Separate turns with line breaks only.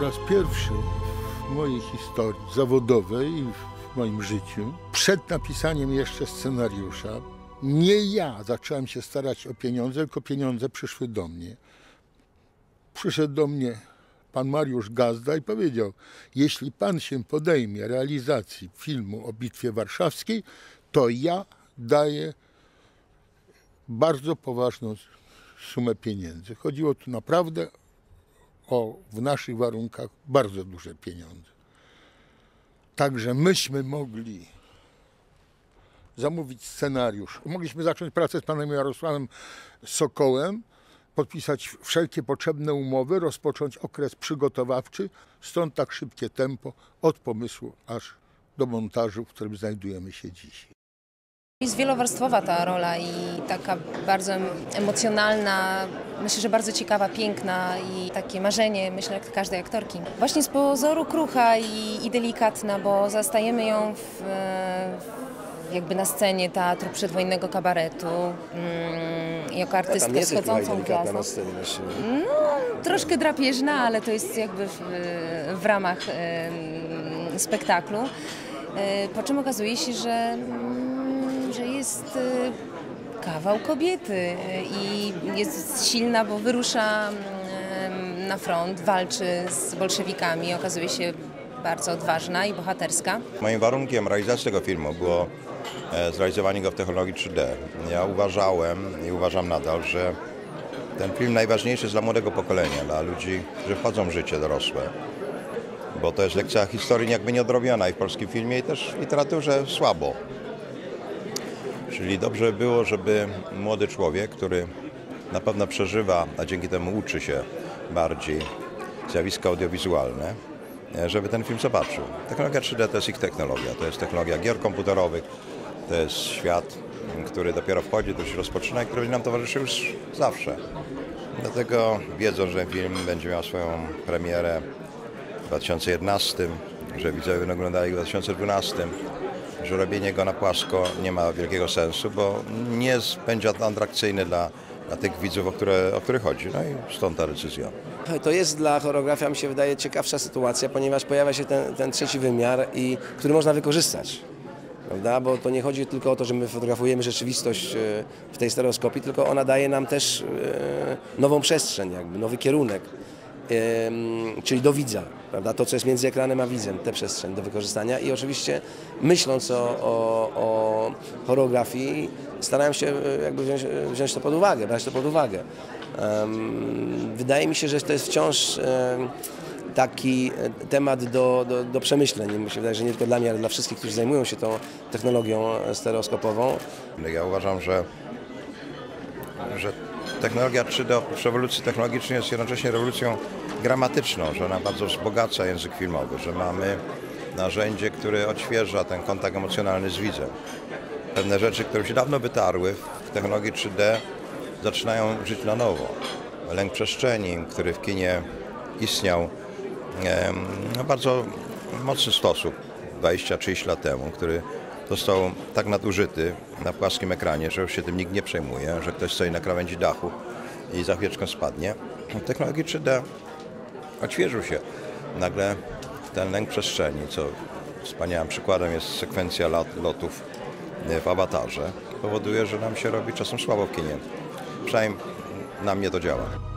raz pierwszy w mojej historii zawodowej i w moim życiu, przed napisaniem jeszcze scenariusza, nie ja zacząłem się starać o pieniądze, tylko pieniądze przyszły do mnie. Przyszedł do mnie pan Mariusz Gazda i powiedział: Jeśli pan się podejmie realizacji filmu o Bitwie Warszawskiej, to ja daję bardzo poważną sumę pieniędzy. Chodziło tu naprawdę o w naszych warunkach bardzo duże pieniądze. Także myśmy mogli zamówić scenariusz. Mogliśmy zacząć pracę z panem Jarosławem Sokołem, podpisać wszelkie potrzebne umowy, rozpocząć okres przygotowawczy, stąd tak szybkie tempo od pomysłu aż do montażu, w którym znajdujemy się dziś.
Jest wielowarstwowa ta rola i taka bardzo emocjonalna, myślę, że bardzo ciekawa, piękna i takie marzenie, myślę, jak każdej aktorki. Właśnie z pozoru krucha i, i delikatna, bo zastajemy ją w, w, jakby na scenie teatru przedwojennego kabaretu mm, jako artystkę
ja
wschodzącą gwiazdą.
na scenie.
No, troszkę drapieżna, ale to jest jakby w, w ramach em, spektaklu. E, Po czym okazuje się, że, mm, że jest e, kawał kobiety e, i jest silna, bo wyrusza mm, na front, walczy z bolszewikami. Okazuje się bardzo odważna i bohaterska.
Moim warunkiem realizacji tego filmu było e, zrealizowanie go w technologii 3D. Ja uważałem i uważam nadal, że ten film najważniejszy jest dla młodego pokolenia, dla ludzi, którzy wchodzą w życie dorosłe. Bo to jest lekcja historii jakby nieodrobiona i w polskim filmie, i też w literaturze słabo. Czyli dobrze by było, żeby młody człowiek, który na pewno przeżywa, a dzięki temu uczy się bardziej zjawiska audiowizualne, e, żeby ten film zobaczył. Technologia 3D to jest ich technologia, to jest technologia gier komputerowych, to jest świat, który dopiero wchodzi, który się rozpoczyna i który będzie nam towarzyszył już zawsze. Dlatego wiedzą, że film będzie miał swoją premierę w 2011, że widzowie będą oglądali w 2012, że robienie go na płasko nie ma wielkiego sensu, bo nie jest, będzie atrakcyjny dla, dla tych widzów, o, które, o których chodzi. No i stąd ta decyzja.
To jest dla choreografia, mi się wydaje, ciekawsza sytuacja, ponieważ pojawia się ten, ten trzeci wymiar, i, który można wykorzystać. Prawda? Bo to nie chodzi tylko o to, że my fotografujemy rzeczywistość e, w tej stereoskopii, tylko ona daje nam też e, nową przestrzeń, jakby nowy kierunek. Em, czyli do widza, prawda? to co jest między ekranem a widzem, tę przestrzeń do wykorzystania i oczywiście myśląc o, o, o choreografii starałem się e, jakby wziąć, e, wziąć to pod uwagę, brać to pod uwagę. Em, wydaje mi się, że to jest wciąż em, taki e, temat do, do, do przemyśleń. Mi się wydaje, że nie tylko dla mnie, ale dla wszystkich, którzy zajmują się tą technologią stereoskopową.
Ja uważam, że, że technologia 3D oprócz rewolucji technologicznej jest jednocześnie rewolucją gramatyczną, że ona bardzo wzbogaca język filmowy, że mamy narzędzie, które odświeża ten kontakt emocjonalny z widzem. Pewne rzeczy, które się dawno wytarły w technologii 3D zaczynają żyć na nowo. Lęk przestrzeni, który w kinie istniał w bardzo mocny sposób 20-30 lat temu, który został tak nadużyty na płaskim ekranie, że już się tym nikt nie przejmuje, że ktoś stoi na krawędzi dachu i za chwileczkę spadnie. Technologii 3D odświeżył się nagle ten lęk przestrzeni, co wspaniałym przykładem jest sekwencja lot, lotów w awatarze. Powoduje, że nam się robi czasem słabo w kinie. Przynajmniej na mnie to działa.